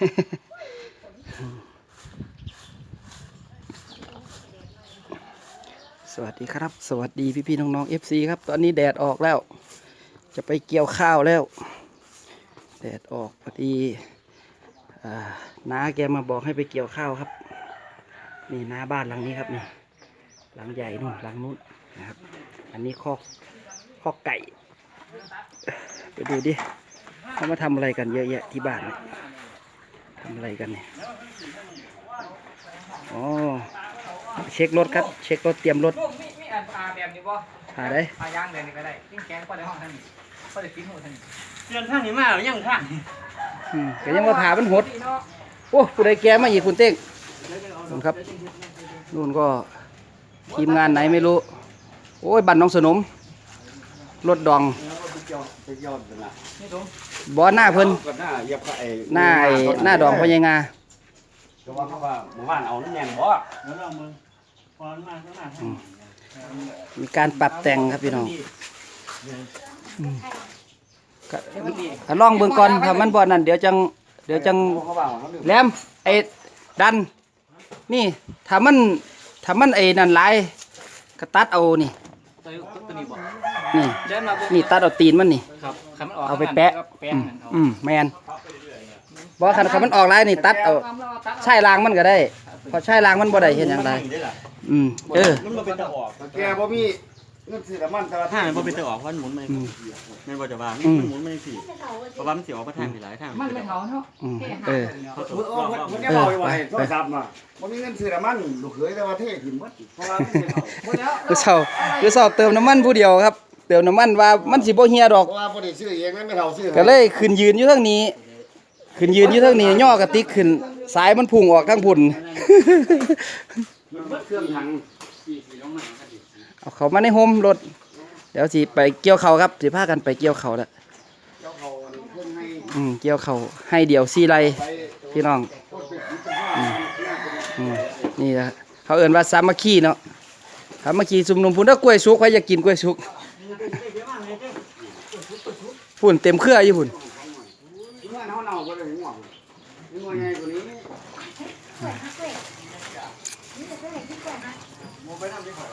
สวัสดีครับ สวัสดีพี่พี่ๆน้องๆ FC ครับ ตอนนี้แดดออกแล้ว จะไปเกี่ยวข้าวแล้ว แดดออกพอดีน้าแกมาบอกให้ไปเกี่ยวข้าวครับ นี่น้าบ้านหลังนี้ครับนี่หลังใหญ่นู่นหลังนู้นนะครับ อันนี้คอกคอกไก่ ไปดูดิเขามาทำอะไรกันเยอะแยะที่บ้านเนี่ย ทำอะไรกันเนี่ยอ๋อเช็ครถครับ เช็ครถเตรียมรถพวกมีมีอันปลาแบบนี้บ่หาได้ปลาย่างแบบนี้ก็ได้ยิ่งแกงก็ได้ห้องท่านนี่ก็ได้ฟิ้นหูท่านนี่เดือนท่านนี่มาหรือยังท่านอืมก็ยังว่าผ่ามันหดโอ้ผู้ใดแกมาอีกคุณเต้งนู่นครับนู่นก็ทีมงานไหนไม่รู้ โอ้ยบันน้องสนมรถดอง ไปยอดกันละนี่ถุงบอหน้าเพิ่นก็หน้าเยียบไอ้หน้าไอ้หน้าดองพญางาก็ว่าเขาว่าหมู่บ้านเอาน้ำแน่นบ่แล้วเรามึงพอมาข้างหน้าให้มีการปรับแต่งครับพี่น้องก็ก็ลองเบิ่งก่อนถ้ามันบ่นั่นเดี๋ยวจัง เดี๋ยวจัง เขาว่าเขาแหลมไอ้ดัน นี่ถ้ามันถ้ามันไอ้นั่นหลายก็ตัดเอานี่ ตัวตัวนี้บ่นี่ เดินมาปุ๊บนี่ตัดเอาตีนมันนี่ ครับคันมันออกเอาไปแปะ แปะอืมนั่นเอาอืมแมนบ่คันคันมันออกหลายนี่ตัดเอาใช่รางมันก็ได้ พอใช่รางมันบ่ได้เห็นอย่างไรอืมเออ มันบ่เป็นตะออก แกบ่มี เงินซื้อน้ำมันแต่ว่าถ้ามันบ่เป็นตัวออกเพราะมันหมุนมาอืมแม่นบ่จะว่าอืมมันหมุนมาสิเพราะว่ามันสิออกมาทางที่หลายทางมันไม่เท่าเนาะอืมแค่เออหาเขาเพิ่นเอาเพิ่นแกบอกไว้โทรศัพท์น่ะบ่มีเงินซื้อน้ำมันลูกเขยแต่ว่าเทถิ่มหมดเพราะว่ามันเป็นเอาหมดแล้วคือเศร้าคือเศร้าเติมน้ำมันผู้เดียวครับ เติมน้ำมันว่ามันสิบ่เฮียดอกเพราะว่าบ่ได้ซื้อเองนั่นไม่เท่าซื้อก็เลยขึ้นยืนอยู่ทางนี้ ขึ้นยืนอยู่ทางนี้ย่อกระติกขึ้นสายมันพุ่งออกทางพุ่นมันเบิดเครื่องถัง เอาเขามาในโฮมรถ เดี๋ยวสิไปเกี่ยวเขาวครับสิพากันไปเกี่ยวเขาวแล้วเจ้าเขาเพิ่นให้อืมเกี่ยวเขาวให้เดี๋ยวซีไรไปพี่น้องโคตรเป็นสิบห้าอืมนี่นะเขาเอิ่นว่าสามัคคีเนาะสามัคคีซุมนุมพุ่นถ้ากล้วยสุกใครอยากกินกล้วยสุกพุ่นเต็มเครืออยู่พุ่นเมื่อเฮาเน่าบ่ได้ง่วงนี่ง่วงใหญ่กว่านี้บ่ไปทำที่เขา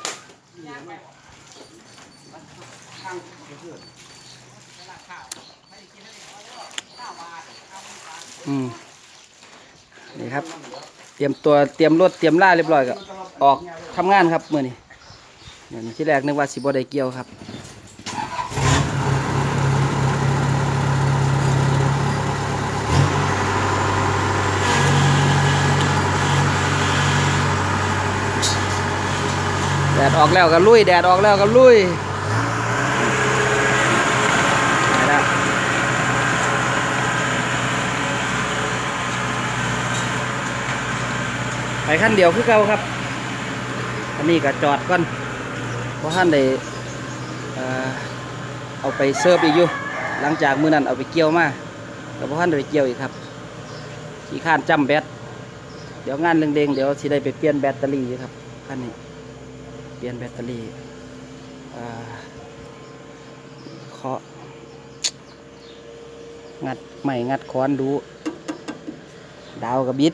อืมนี่ครับ เตรียมตัวเตรียมรถเตรียมล่าเรียบร้อยก็ออกทำงานครับมื่อนี้เดี๋ยวนี้ที่แรกนึกว่าสิบ่ได้เกี่ยวครับ ดดออกแล้วก็ลุย แดดออกแล้วก็ลุยไปแล้วไปขั้นเดียวคือเก่าครับ อันนี้ก็จอดก่อนเพราะท่านได้เอ่อเอาไปเสิร์ฟอีกอยู่ หลังจากมื้อนั้นเอาไปเกี่ยวมาแต่เพราะท่านได้ไปเกี่ยวอีกครับ ขี่ข้านจำแบต เดี๋ยวงานเร่งๆเดี๋ยวสิได้ไปเปลี่ยนแบตเตอรี่อยู่ครับคันนี้ เปลี่ยนแบตเตอรี่เคาะงัดใหม่งัดค้อนดู ดาวกับบิด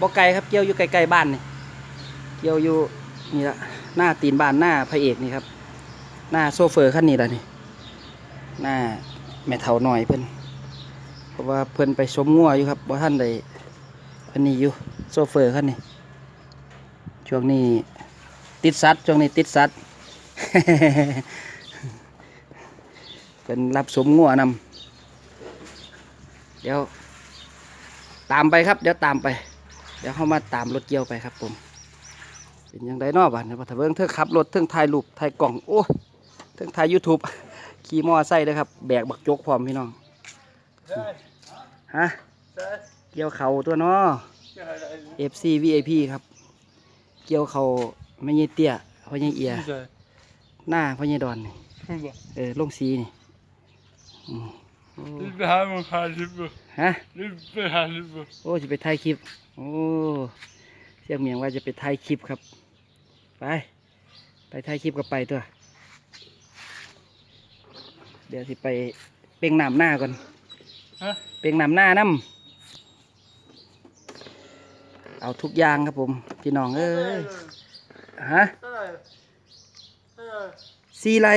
บ่ไกลครับเกี่ยวอยู่ใกลๆบ้านนี่ เกี่ยวอยู่นี่ละหน้าตีนบ้านหน้าพระเอกนี่ครับ หน้าโซเฟอร์ขั้นนี้ละนี่หน้าแม่เฒ่าหน่อยเพิ่นเพราะว่าเพิ่นไปชมงัวอยู่ครับบ่ท่านได้อันนี้อยู่โซเฟอร์ขั้นนี้ช่วงนี้ติดสัตว์ช่วงนี้ติดสัตว์เป็นรับสมงัวนำเดี๋ยว ตามไปครับ เดี๋ยวตามไป เดี๋ยวเข้ามาตามรถเกี่ยวไปครับผม เป็นยังไงนอบ้านนี่ยพอถ้าเบิ่งเธอขับรถเทิงถ่ายรูปถ่ายกล่อง โอ้ ทิงถ่ายยูทูบขี่มอไซค์เลยครับ แบกบักจกพร้อมพี่น้องฮะเกี่ยวเขาตัวเนาะ FC VIP ครับ เกี่ยวเขาไม่ยี่เตี้ยพ่อยี่เอีย หน้าพ่อยี่ดอนนี่เออลงสีนี่อืมที่ทำมันขาดสิบฮฮะโอ้จะไปถ่ายคลิป โอ้เสียงเมียงว่าจะไปถ่ายคลิปครับ ไป ไปถ่ายคลิปก็ไปตัวเดี๋ยวสิไปเป่งน้ำหน้าก่อนฮะเป่งน้ำหน้าน้ำเอาทุกอย่างครับผม พี่น้องเอ้ยฮะซีไร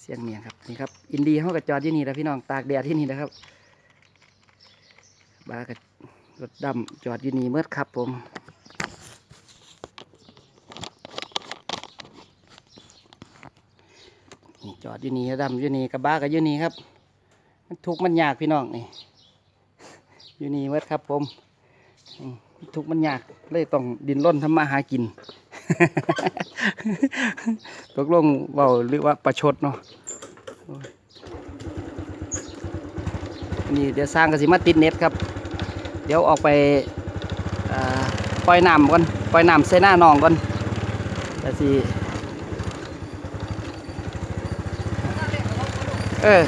เสียงเมียงครับนี่ครับ อินดีเขากับจอดที่นี่แล้วพี่น้องตากแดดที่นี่นะครับบากับรถดำจอดอยู่นี่เมื่อครับผม นี่จ อดอยู่นี่ดำอยู่นี่กระบะกับอยู่นี่ครับ มันทุกมันยากพี่น้องนี่อยู่นี่เมื่อครับผมทุกมันยากเลยต้องดินร่นทำมาหากินตกลงเบาหรือว่าประชดเนาะนี่เดี๋ยวสร้างกสิมาติดเน็ตครับ เดี๋ยวออกไปปล่อยน้ำก่อนปล่อยน้ำใส่หน้าหนองก่อนแต่สิ เออ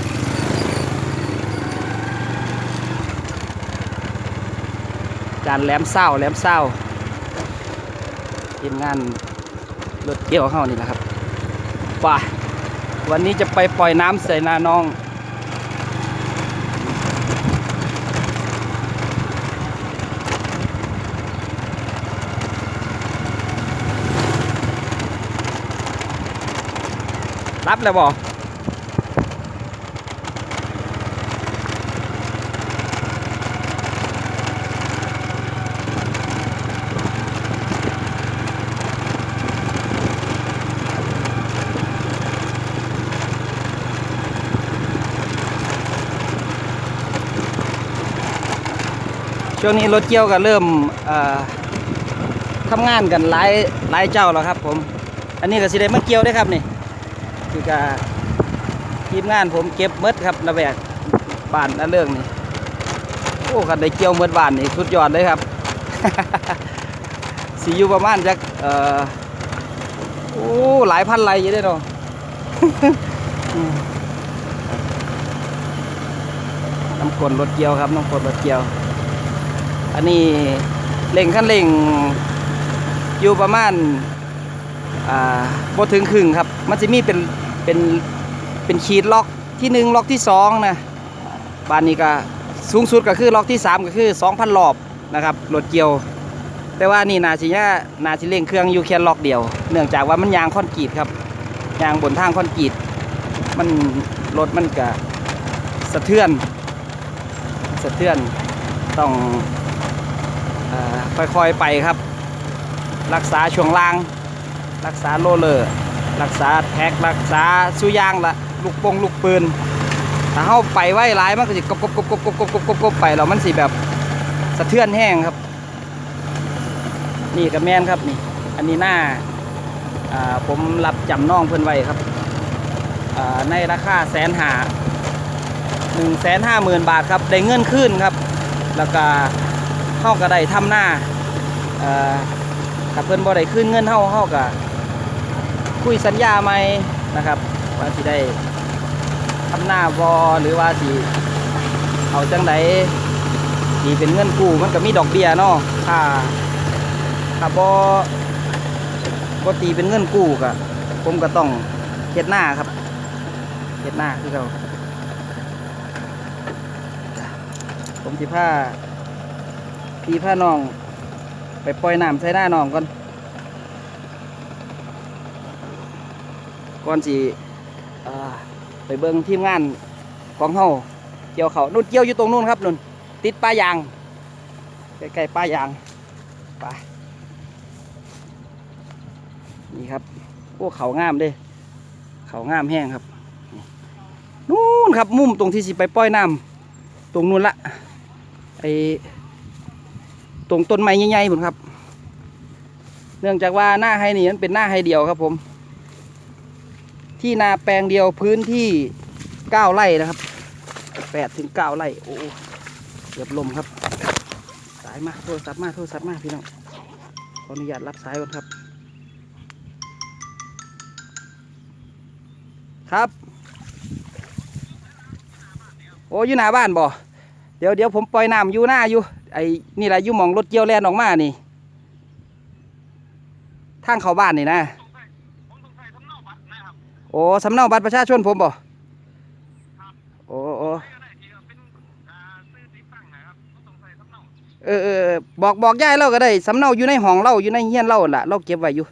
จานแหลมเศร้าแหลมเศร้าทีมงานรถเกี่ยวเข้านี่นะครับป่าวันนี้จะไปปล่อยน้ำใส่นาน้องรับแล้วบอก ช่วงนี้รถเกี่ยวก็เริ่มทำงานกันหลายหลายเจ้าแล้วครับผม อันนี้ก็สิได้มาเกี่ยวได้ครับนี่คือก็ทีมงานผมเก็บหมดครับระแวกบ้านละเรื่องนี่โอ้คันได้เกี่ยวหมดบ้านนี่สุดยอดเลยครับสีอยู่ประมาณจักเอ่อโอ้หลายพันไรอยู่ได้เนาะอืมน้ำกลนรถเกี่ยวครับน้ำกลนรถเกี่ยว อันนี้เร่งขั้นเร่งอยู่ประมาณอ่าบ่ถึงครึ่งครับ มันจะมีเป็นเป็นเป็นขีดล็อกที่หนึ่งล็อกที่สองนะบานนี้ก็สูงสุดก็คือล็อกที่สามก็คือสองพันรอบนะครับรถเกี่ยว แต่ว่านี่นาชิยะนาชิเร่งเครื่องอยู่แค่ล็อกเดียว เนื่องจากว่ามันยางคอนกรีตครับยางบนทางคอนกรีตมันรถมันก็สะเทือน สะเทือนต้อง ค่อยๆไปครับ รักษาช่วงล่าง รักษาโรลเลอร์รักษาแท็กรักษาสุยางละลูกปงลูกปืนถ้าเข้าไปไว้หลายมันก็สิกบกบกบกบกบกบกบกบกบไปแล้วมันสิแบบสะเทือนแห้งครับ นี่กับแมนครับนี่ อันนี้หน้าผมรับจำน้องเพื่อนไว้ครับในราคาแสนหาหนึ่งแสนห้าหมื่นบาทครับ ได้เงินขึ้นครับ แล้วก็ เฮาก็ได้ทำหน้าเอ่อถ้าเพิ่นบ่ได้ขึ้นเงินเฮาเฮาก็คุยสัญญาใหม่นะครับ ว่าสิได้ทำหน้าบ่หรือว่าสิเอาจังไดสิเป็นเงินกู้มันก็มีดอกเบี้ยเนาะถ้าถ้าบ่บ่ตีเป็นเงินกู้ก็ผมก็ต้องเฮ็ดหน้าครับเฮ็ดหน้าคือเขาผมสิพา พี่พาน้อง ไปปล่อยน้ำใส่หน้าน้องก่อน ก่อนสิอ่ไปเบิ่งทีมงานของเฮาเกี่ยวเขานู่นเกี่ยวอยู่ตรงนู้นครับนู่นติดป้ายางใกล้ๆป้ายางไปนี่ครับโอ้เขางามเด้เขางามแห้งครับนู่นครับมุมตรงที่สิไปปล่อยน้ำตรงนู้นละไอ ตรงต้นไม้ใหญ่ๆผมครับ เนื่องจากว่าหน้าไฮนี่มันเป็นหน้าไฮเดียวครับผม ที่นาแปลงเดียวพื้นที่เก้าไร่นะครับแปดถึงเก้าไร่โอ้เกือบลมครับ สายมาโทรศัพท์มาโทรศัพท์มาพี่น้องขออนุญาตรับสายก่อนครับ ครับ โอ้อยู่หน้าบ้านบ่เดี๋ยวเดี๋ยวผมปล่อยน้ำอยู่หน้าอยู่ ไอ้นี่แหละอยู่หมองรถเกี่ยวแล่นออกมานี่ ทางเข้าบ้านนี่นะ โอ้สำเนาบัตรประชาชนผมบ่โอ้โอ้เออเออเออบอกบอกยายเราก็ได้สำเนาอยู่ในห้องเราอยู่ในเฮียนเราหั่นล่ะ เราเก็บไว้อยู่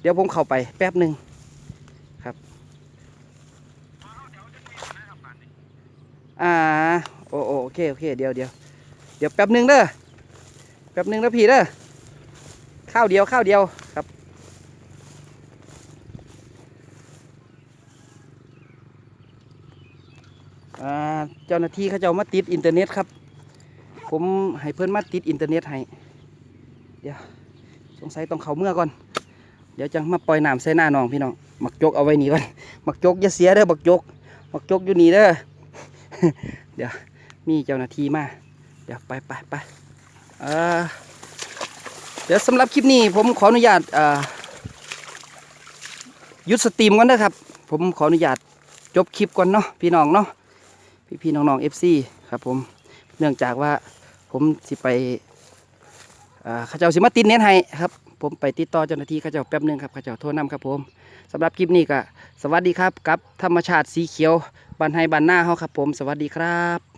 เดี๋ยวผมเข้าไปแป๊บหนึ่งครับ อ่า โอโอโอเคโอเค เดี๋ยวเดี๋ยว เดี๋ยวแป๊บหนึ่งเด้อแป๊บหนึ่งนะพี่เด้อข้าวเดียวข้าวเดียวครับ เจ้าหน้าที่เขาจะเอามาติดอินเทอร์เน็ตครับ ผมให้เพื่อนมาติดอินเทอร์เน็ตให้ เดี๋ยวสงสัยต้องเขาเมื่อก่อน เดี๋ยวจังมาปล่อยน้ำใส่หน้าน้องพี่น้องหมักจกเอาไว้นี่ก่อนหมักจกอย่าเสียเด้อหมักจกหมักจกอยู่นี่เด้อเดี๋ยวมีเจ้าหน้าที่มา ดี๋ยวไปไปไปเดี๋ยวสำหรับคลิปนี้ผมขออนุญาตหยุดสตรีมก่อนนะครับ ผมขออนุญาตจบคลิปก่อนเนาะพี่น้องเนาะพี่พี่ๆน้องเอฟซีครับผมเนื่องจากว่าผมสิไปข้าเจ้าสิมาติดเน็ตให้ครับผมไปติดต่อเจ้าหน้าที่ข้าเจ้าแป๊บหนึงครับข้าเจ้าโทรนำครับผมสำหรับคลิปนี้ก็สวัสดีครับกับธรรมชาติสีเขียวบ้านไฮบ้านหน้าเฮาครับผม สวัสดีครับ